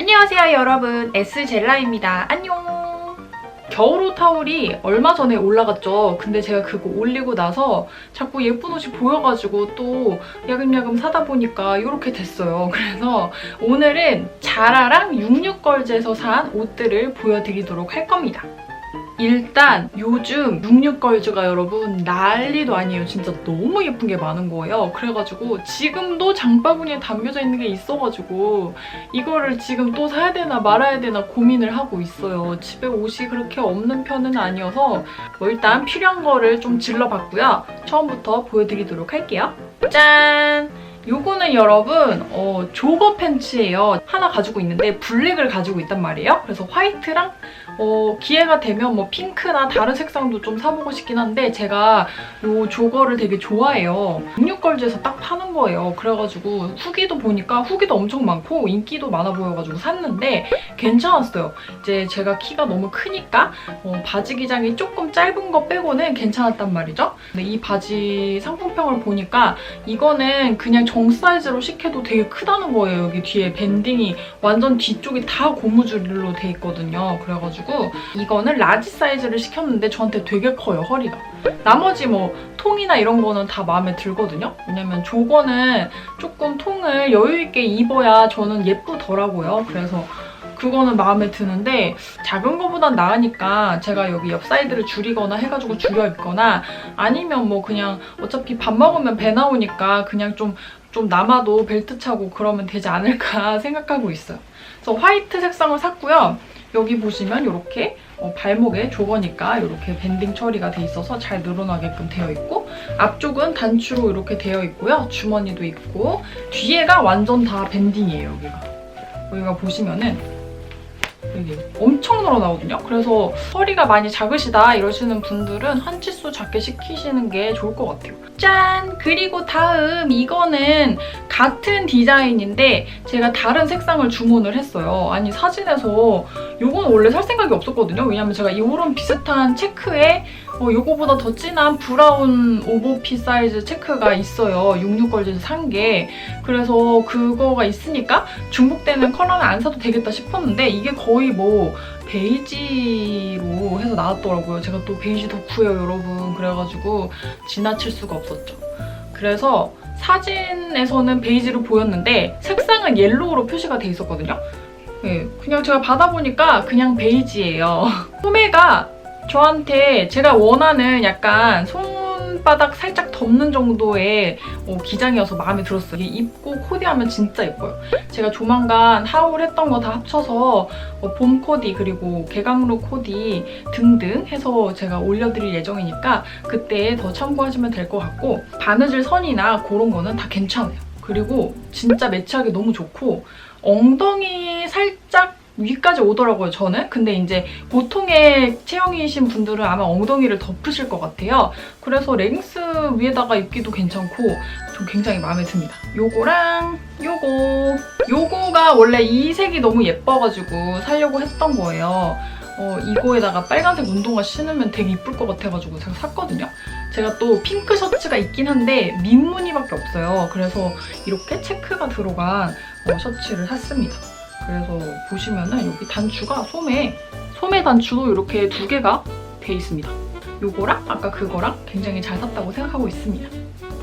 안녕하세요 여러분. S젤라입니다. 안녕. 겨울옷 타올이 얼마 전에 올라갔죠. 근데 제가 그거 올리고 나서 자꾸 예쁜 옷이 보여가지고 또 야금야금 사다 보니까 이렇게 됐어요. 그래서 오늘은 자라랑 66걸즈에서 산 옷들을 보여드리도록 할 겁니다 일단 요즘 66걸즈가 여러분 난리도 아니에요. 진짜 너무 예쁜 게 많은 거예요. 그래가지고 지금도 장바구니에 담겨져 있는 게 있어가지고 이거를 지금 또 사야 되나 말아야 되나 고민을 하고 있어요. 집에 옷이 그렇게 없는 편은 아니어서 뭐 일단 필요한 거를 좀 질러봤고요. 처음부터 보여드리도록 할게요. 짠! 요거는 여러분 어, 조거 팬츠예요. 하나 가지고 있는데 블랙을 가지고 있단 말이에요. 그래서 화이트랑 어, 기회가 되면 뭐 핑크나 다른 색상도 좀 사보고 싶긴 한데 제가 요 조거를 되게 좋아해요. 66걸즈에서 딱 파는 거예요. 그래가지고 후기도 보니까 후기도 엄청 많고 인기도 많아 보여가지고 샀는데 괜찮았어요. 이제 제가 키가 너무 크니까 어, 바지 기장이 조금 짧은 거 빼고는 괜찮았단 말이죠. 근데 이 바지 상품평을 보니까 이거는 그냥 정 사이즈로 시켜도 되게 크다는 거예요. 여기 뒤에 밴딩이 완전 뒤쪽이 다 고무줄로 돼 있거든요. 그래가지고 이거는 라지 사이즈를 시켰는데 저한테 되게 커요, 허리가. 나머지 뭐 통이나 이런 거는 다 마음에 들거든요. 왜냐면 저거는 조금 통을 여유 있게 입어야 저는 예쁘더라고요. 그래서 그거는 마음에 드는데 작은 거보단 나으니까 제가 여기 옆 사이드를 줄이거나 해가지고 줄여 입거나 아니면 뭐 그냥 어차피 밥 먹으면 배 나오니까 그냥 좀, 좀 남아도 벨트 차고 그러면 되지 않을까 생각하고 있어요. 그래서 화이트 색상을 샀고요. 여기 보시면 이렇게 어, 발목에 조거니까 이렇게 밴딩 처리가 돼 있어서 잘 늘어나게끔 되어 있고 앞쪽은 단추로 이렇게 되어 있고요. 주머니도 있고 뒤에가 완전 다 밴딩이에요. 여기가. 여기가 보시면은 여기 엄청 늘어나거든요. 그래서 허리가 많이 작으시다 이러시는 분들은 한 치수 작게 시키시는 게 좋을 것 같아요. 짠! 그리고 다음 이거는 같은 디자인인데 제가 다른 색상을 주문을 했어요. 아니 사진에서 이건 원래 살 생각이 없었거든요. 왜냐면 제가 이런 비슷한 체크에 어, 요거보다 더 진한 브라운 오버피 사이즈 체크가 있어요. 66걸즈에서 산 게. 그래서 그거가 있으니까 중복되는 컬러는 안 사도 되겠다 싶었는데 이게 거의 뭐 베이지로 해서 나왔더라고요. 제가 또 베이지 덕후예요, 여러분. 그래가지고 지나칠 수가 없었죠. 그래서 사진에서는 베이지로 보였는데 색상은 옐로우로 표시가 돼 있었거든요. 네, 그냥 제가 받아보니까 그냥 베이지예요. 소매가 저한테 제가 원하는 약간 손바닥 살짝 덮는 정도의 어, 기장이어서 마음에 들었어요. 입고 코디하면 진짜 예뻐요. 제가 조만간 하울 했던 거 다 합쳐서 어, 봄 코디 그리고 개강로 코디 등등 해서 제가 올려드릴 예정이니까 그때 더 참고하시면 될 것 같고 바느질 선이나 그런 거는 다 괜찮아요. 그리고 진짜 매치하기 너무 좋고 엉덩이 살짝 위까지 오더라고요, 저는. 근데 이제 보통의 체형이신 분들은 아마 엉덩이를 덮으실 것 같아요. 그래서 레깅스 위에다가 입기도 괜찮고 좀 굉장히 마음에 듭니다. 요거랑 요거. 요거가 원래 이 색이 너무 예뻐가지고 살려고 했던 거예요. 어, 이거에다가 빨간색 운동화 신으면 되게 이쁠 것 같아가지고 제가 샀거든요. 제가 또 핑크 셔츠가 있긴 한데 민무늬밖에 없어요. 그래서 이렇게 체크가 들어간 어, 셔츠를 샀습니다. 그래서 보시면은 여기 단추가 소매, 소매 단추도 이렇게 두 개가 돼 있습니다. 요거랑 아까 그거랑 굉장히 잘 샀다고 생각하고 있습니다.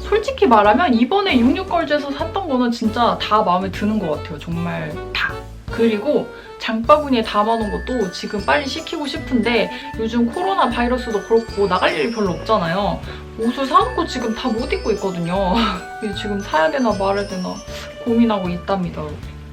솔직히 말하면 이번에 66걸즈에서 샀던 거는 진짜 다 마음에 드는 것 같아요. 정말 다. 그리고 장바구니에 담아놓은 것도 지금 빨리 시키고 싶은데 요즘 코로나 바이러스도 그렇고 나갈 일이 별로 없잖아요. 옷을 사놓고 지금 다 못 입고 있거든요. 지금 사야 되나 말아야 되나 고민하고 있답니다.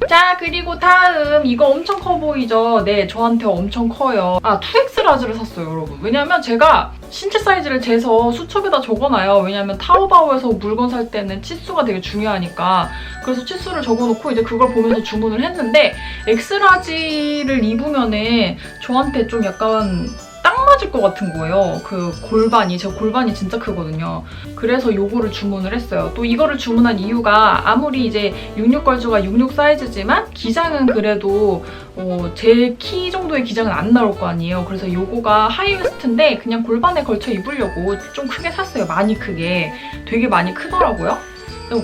자 그리고 다음 이거 엄청 커 보이죠? 네 저한테 엄청 커요. 아 2X 라지를 샀어요 여러분. 왜냐면 제가 신체 사이즈를 재서 수첩에다 적어놔요. 왜냐면 타오바오에서 물건 살 때는 치수가 되게 중요하니까. 그래서 치수를 적어놓고 이제 그걸 보면서 주문을 했는데 엑스라지를 입으면은 저한테 좀 약간 딱 맞을 것 같은 거예요. 그 골반이 제 골반이 진짜 크거든요. 그래서 요거를 주문을 했어요. 또 이거를 주문한 이유가 아무리 이제 66걸즈가 66 사이즈지만 기장은 그래도 어, 제 키 정도의 기장은 안 나올 거 아니에요. 그래서 요거가 하이웨스트인데 그냥 골반에 걸쳐 입으려고 좀 크게 샀어요. 많이 크게. 되게 많이 크더라고요.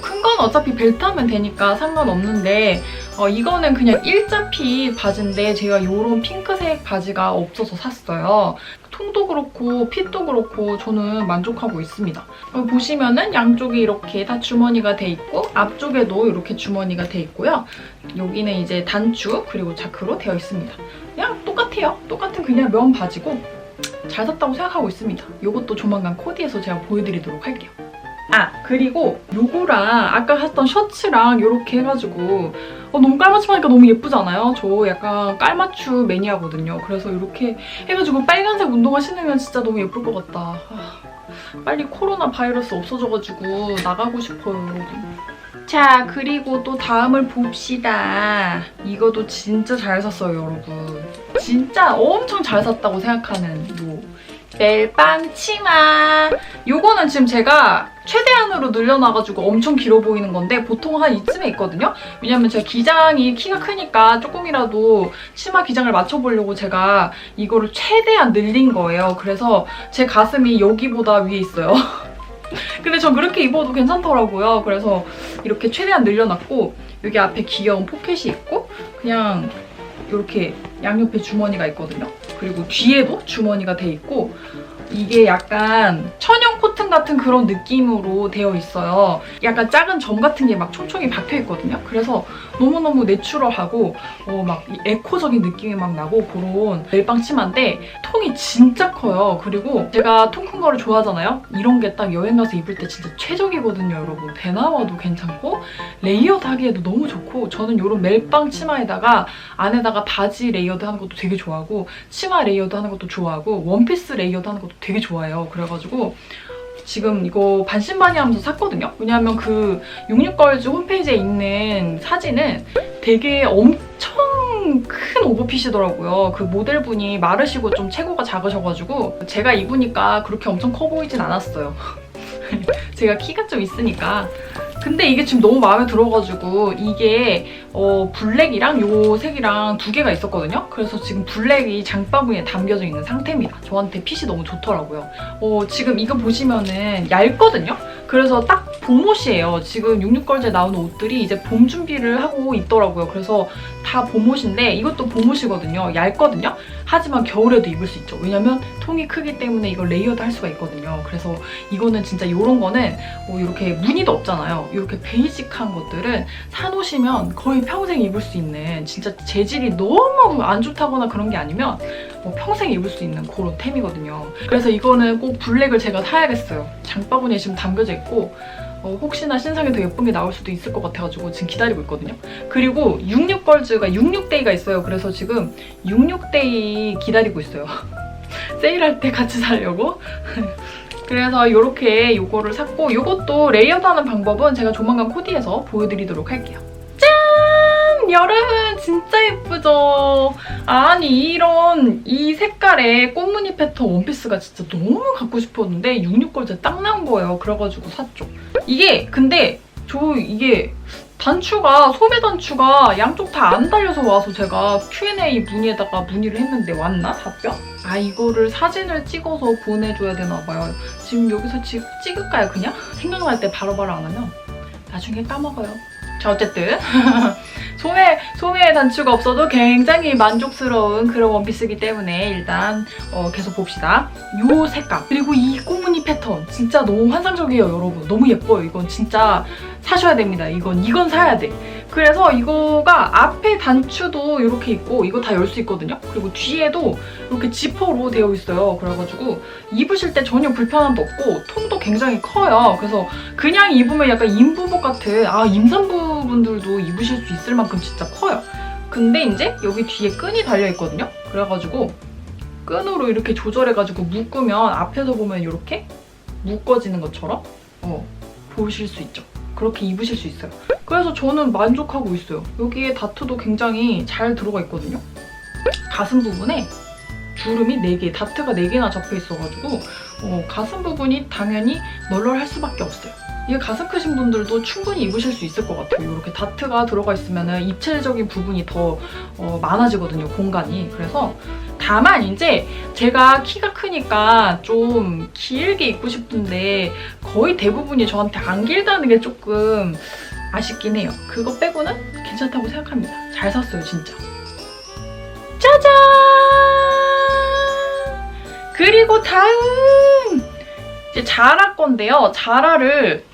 큰 건 어차피 벨트 하면 되니까 상관없는데 어, 이거는 그냥 일자피 바지인데 제가 이런 핑크색 바지가 없어서 샀어요. 통도 그렇고 핏도 그렇고 저는 만족하고 있습니다. 여기 보시면은 양쪽이 이렇게 다 주머니가 돼 있고 앞쪽에도 이렇게 주머니가 돼 있고요. 여기는 이제 단추 그리고 자크로 되어 있습니다. 그냥 똑같아요. 똑같은 그냥 면 바지고 잘 샀다고 생각하고 있습니다. 이것도 조만간 코디에서 제가 보여드리도록 할게요. 아 그리고 요거랑 아까 샀던 셔츠랑 이렇게 해가지고 어, 너무 깔맞춤 하니까 너무 예쁘잖아요. 저 약간 깔맞춤 매니아거든요. 그래서 이렇게 해가지고 빨간색 운동화 신으면 진짜 너무 예쁠 것 같다. 아, 빨리 코로나 바이러스 없어져가지고 나가고 싶어요. 자, 그리고 또 다음을 봅시다. 이것도 진짜 잘 샀어요, 여러분. 진짜 엄청 잘 샀다고 생각하는 요 멜빵 치마. 요거는 지금 제가 최대한으로 늘려놔가지고 엄청 길어 보이는 건데 보통 한 이쯤에 있거든요. 왜냐면 제가 기장이 키가 크니까 조금이라도 치마 기장을 맞춰보려고 제가 이거를 최대한 늘린 거예요. 그래서 제 가슴이 여기보다 위에 있어요. 근데 전 그렇게 입어도 괜찮더라고요. 그래서 이렇게 최대한 늘려놨고 여기 앞에 귀여운 포켓이 있고 그냥 이렇게 양옆에 주머니가 있거든요. 그리고 뒤에도 주머니가 돼 있고 이게 약간 천연 코튼 같은 그런 느낌으로 되어 있어요. 약간 작은 점 같은 게 막 촘촘히 박혀 있거든요. 그래서 너무너무 내추럴하고 어, 막이 에코적인 느낌이 막 나고 그런 멜빵 치마인데 통이 진짜 커요. 그리고 제가 통 큰 거를 좋아하잖아요. 이런 게 딱 여행 가서 입을 때 진짜 최적이거든요, 여러분. 대나와도 괜찮고 레이어드 하기에도 너무 좋고 저는 이런 멜빵 치마에다가 안에다가 바지 레이어드 하는 것도 되게 좋아하고 치마 레이어드 하는 것도 좋아하고 원피스 레이어드 하는 것도 되게 좋아해요. 그래가지고 지금 이거 반신반의하면서 샀거든요. 왜냐하면 그 66걸즈 홈페이지에 있는 사진은 되게 엄청 큰 오버핏이더라고요. 그 모델분이 마르시고 좀 체구가 작으셔가지고 제가 입으니까 그렇게 엄청 커 보이진 않았어요. 제가 키가 좀 있으니까. 근데 이게 지금 너무 마음에 들어가지고 이게 어, 블랙이랑 요 색이랑 두 개가 있었거든요. 그래서 지금 블랙이 장바구니에 담겨져 있는 상태입니다. 저한테 핏이 너무 좋더라고요. 어, 지금 이거 보시면은 얇거든요. 그래서 딱 봄옷이에요. 지금 66걸즈에 나오는 옷들이 이제 봄 준비를 하고 있더라고요. 그래서 다 봄옷인데 이것도 봄옷이거든요. 얇거든요. 하지만 겨울에도 입을 수 있죠. 왜냐면 통이 크기 때문에 이걸 레이어드 할 수가 있거든요. 그래서 이거는 진짜 이런 거는 뭐 이렇게 무늬도 없잖아요. 이렇게 베이직한 것들은 사놓으시면 거의 평생 입을 수 있는 진짜 재질이 너무 안 좋다거나 그런 게 아니면 뭐 평생 입을 수 있는 그런 템이거든요. 그래서 이거는 꼭 블랙을 제가 사야겠어요. 장바구니에 지금 담겨져 있고 어, 혹시나 신상에 더 예쁜 게 나올 수도 있을 것 같아가지고 지금 기다리고 있거든요. 그리고 66걸즈가 66데이가 있어요. 그래서 지금 66데이 기다리고 있어요. 세일할 때 같이 사려고. 그래서 이렇게 이거를 샀고 이것도 레이어드하는 방법은 제가 조만간 코디에서 보여드리도록 할게요. 짠! 여러분 진짜 예쁘죠? 아니 이런 이 색깔의 꽃무늬 패턴 원피스가 진짜 너무 갖고 싶었는데 66걸즈에 딱 나온 거예요. 그래가지고 샀죠. 이게 근데 저 이게 단추가 소매 단추가 양쪽 다 안 달려서 와서 제가 Q&A 문의에다가 문의를 했는데 왔나 답변? 아 이거를 사진을 찍어서 보내줘야 되나 봐요. 지금 여기서 찍, 찍을까요 그냥? 생각날 때 바로바로 안 하면 나중에 까먹어요. 자 어쨌든 소매 소매 단추가 없어도 굉장히 만족스러운 그런 원피스이기 때문에 일단 어, 계속 봅시다. 요 색감 그리고 이 꽃무늬 패턴 진짜 너무 환상적이에요 여러분. 너무 예뻐요. 이건 진짜 사셔야 됩니다. 이건 이건 사야 돼. 그래서 이거가 앞에 단추도 이렇게 있고 이거 다 열 수 있거든요. 그리고 뒤에도 이렇게 지퍼로 되어 있어요. 그래가지고 입으실 때 전혀 불편함도 없고 통도 굉장히 커요. 그래서 그냥 입으면 약간 임부복 같은 아 임산부 분들도 입으실 수 있을 만큼 진짜 커요. 근데 이제 여기 뒤에 끈이 달려 있거든요. 그래가지고 끈으로 이렇게 조절해가지고 묶으면 앞에서 보면 이렇게 묶어지는 것처럼 어, 보실 수 있죠. 그렇게 입으실 수 있어요. 그래서 저는 만족하고 있어요. 여기에 다트도 굉장히 잘 들어가 있거든요. 가슴 부분에 주름이 4개, 다트가 4개나 잡혀 있어가지고 어, 가슴 부분이 당연히 널널할 수밖에 없어요. 이게 가슴 크신 분들도 충분히 입으실 수 있을 것 같아요. 이렇게 다트가 들어가 있으면 입체적인 부분이 더 어, 많아지거든요, 공간이. 그래서 다만 이제 제가 키가 크니까 좀 길게 입고 싶은데 거의 대부분이 저한테 안 길다는 게 조금 아쉽긴 해요. 그거 빼고는 괜찮다고 생각합니다. 잘 샀어요, 진짜. 짜잔! 그리고 다음! 이제 자라 건데요. 자라를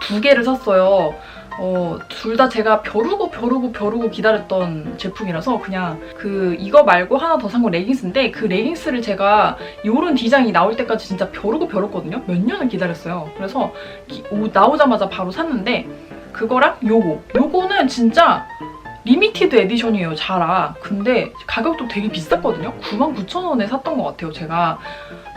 두 개를 샀어요. 어, 둘 다 제가 벼르고 벼르고 벼르고 기다렸던 제품이라서 그냥 그 이거 말고 하나 더 산 건 레깅스인데 그 레깅스를 제가 요런 디자인이 나올 때까지 진짜 벼르고 벼렀거든요. 몇 년을 기다렸어요. 그래서 기- 오- 나오자마자 바로 샀는데 그거랑 요거. 요거는 진짜 리미티드 에디션이에요, 자라. 근데 가격도 되게 비쌌거든요. 99,000원에 샀던 것 같아요, 제가.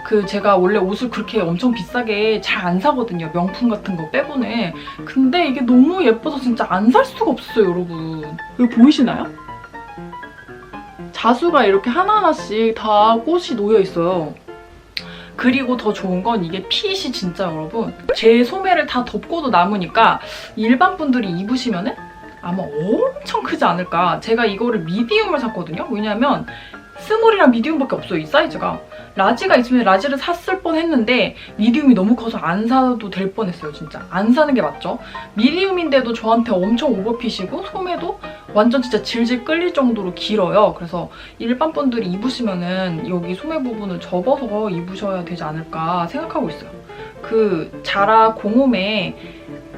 그 제가 원래 옷을 그렇게 엄청 비싸게 잘 안 사거든요. 명품 같은 거 빼고는. 근데 이게 너무 예뻐서 진짜 안 살 수가 없어요, 여러분. 여기 보이시나요? 자수가 이렇게 하나하나씩 다 꽃이 놓여 있어요. 그리고 더 좋은 건 이게 핏이 진짜 여러분 제 소매를 다 덮고도 남으니까 일반 분들이 입으시면은 아마 엄청 크지 않을까 제가 이거를 미디움을 샀거든요 왜냐면 스몰이랑 미디움밖에 없어요 이 사이즈가 라지가 있으면 라지를 샀을 뻔했는데 미디움이 너무 커서 안 사도 될 뻔했어요 진짜. 안 사는 게 맞죠? 미디움인데도 저한테 엄청 오버핏이고 소매도 완전 진짜 질질 끌릴 정도로 길어요. 그래서 일반 분들이 입으시면은 여기 소매 부분을 접어서 입으셔야 되지 않을까 생각하고 있어요. 그 자라 공홈의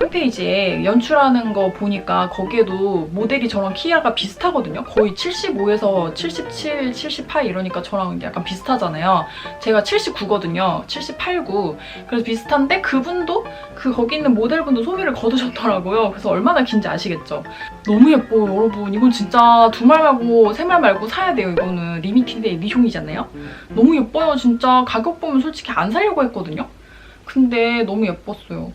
홈페이지에 연출하는 거 보니까 거기에도 모델이 저랑 키가 비슷하거든요. 거의 75에서 77, 78 이러니까 저랑 약간 비슷하잖아요. 제가 79거든요. 78, 9. 그래서 비슷한데 그분도 그 거기 있는 모델분도 소매를 거두셨더라고요. 그래서 얼마나 긴지 아시겠죠? 너무 예뻐요, 여러분. 이건 진짜 두 말 말고 세 말 말고 사야 돼요. 이거는 리미티드 에디션이잖아요. 너무 예뻐요, 진짜. 가격 보면 솔직히 안 사려고 했거든요. 근데 너무 예뻤어요.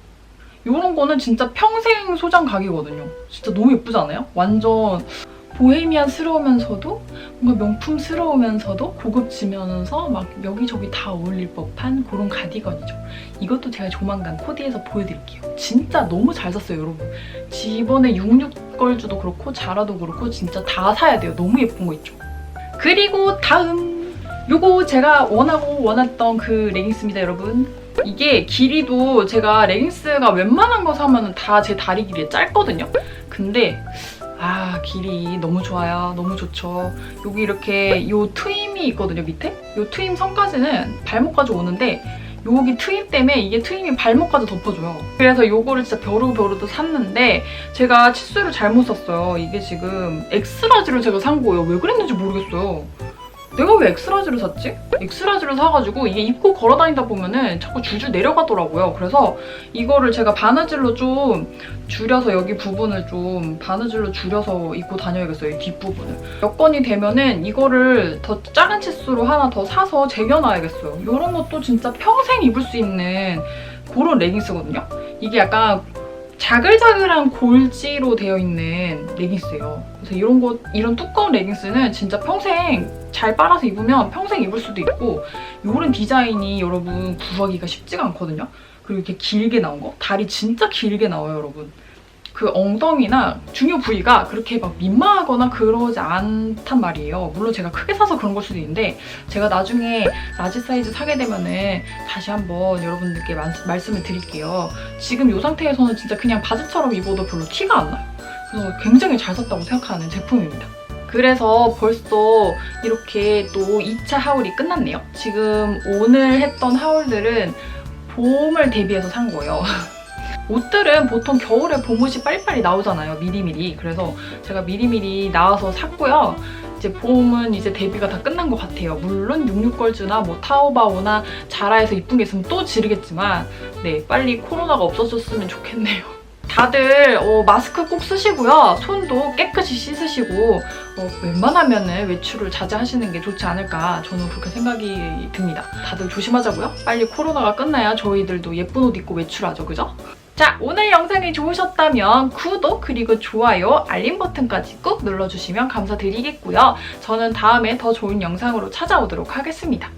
이런 거는 진짜 평생 소장 각이거든요. 진짜 너무 예쁘지 않아요? 완전 보헤미안스러우면서도 뭔가 명품스러우면서도 고급지면서 막 여기저기 다 어울릴 법한 그런 가디건이죠. 이것도 제가 조만간 코디해서 보여드릴게요. 진짜 너무 잘 샀어요, 여러분. 이번에 66걸즈도 그렇고 자라도 그렇고 진짜 다 사야 돼요. 너무 예쁜 거 있죠. 그리고 다음 요거 제가 원하고 원했던 그 레깅스입니다, 여러분. 이게 길이도 제가 레깅스가 웬만한 거 사면 다 제 다리 길이 짧거든요. 근데 아 길이 너무 좋아요. 너무 좋죠. 여기 이렇게 요 트임이 있거든요, 밑에. 요 트임 선까지는 발목까지 오는데 여기 트임 때문에 이게 트임이 발목까지 덮어줘요. 그래서 요거를 진짜 벼루벼루도 샀는데 제가 치수를 잘못 샀어요. 이게 지금 엑스라지를 제가 산 거예요. 왜 그랬는지 모르겠어요. 내가 왜 엑스라지를 샀지? 엑스라지를 사가지고 이게 입고 걸어다니다 보면은 자꾸 줄줄 내려가더라고요. 그래서 이거를 제가 바느질로 좀 줄여서 여기 부분을 좀 바느질로 줄여서 입고 다녀야겠어요. 이 뒷부분을. 여건이 되면은 이거를 더 작은 치수로 하나 더 사서 쟁여놔야겠어요. 이런 것도 진짜 평생 입을 수 있는 그런 레깅스거든요. 이게 약간 자글자글한 골지로 되어 있는 레깅스예요. 그래서 이런 거 이런 두꺼운 레깅스는 진짜 평생 잘 빨아서 입으면 평생 입을 수도 있고 이런 디자인이 여러분 구하기가 쉽지가 않거든요. 그리고 이렇게 길게 나온 거 다리 진짜 길게 나와요, 여러분. 그 엉덩이나 중요 부위가 그렇게 막 민망하거나 그러지 않단 말이에요. 물론 제가 크게 사서 그런 걸 수도 있는데 제가 나중에 라지 사이즈 사게 되면은 다시 한번 여러분들께 말- 말씀을 드릴게요. 지금 이 상태에서는 진짜 그냥 바지처럼 입어도 별로 티가 안 나요. 그래서 굉장히 잘 샀다고 생각하는 제품입니다. 그래서 벌써 이렇게 또 2차 하울이 끝났네요. 지금 오늘 했던 하울들은 봄을 대비해서 산 거예요. 옷들은 보통 겨울에 봄옷이 빨리빨리 나오잖아요. 미리미리. 그래서 제가 미리미리 나와서 샀고요. 이제 봄은 이제 데뷔가 다 끝난 것 같아요. 물론 66걸즈나 뭐 타오바오나 자라에서 이쁜 게 있으면 또 지르겠지만 네 빨리 코로나가 없어졌으면 좋겠네요. 다들 어, 마스크 꼭 쓰시고요. 손도 깨끗이 씻으시고 어, 웬만하면은 외출을 자제하시는 게 좋지 않을까 저는 그렇게 생각이 듭니다. 다들 조심하자고요. 빨리 코로나가 끝나야 저희들도 예쁜 옷 입고 외출하죠, 그죠? 자, 오늘 영상이 좋으셨다면 구독 그리고 좋아요, 알림 버튼까지 꾹 눌러주시면 감사드리겠고요. 저는 다음에 더 좋은 영상으로 찾아오도록 하겠습니다.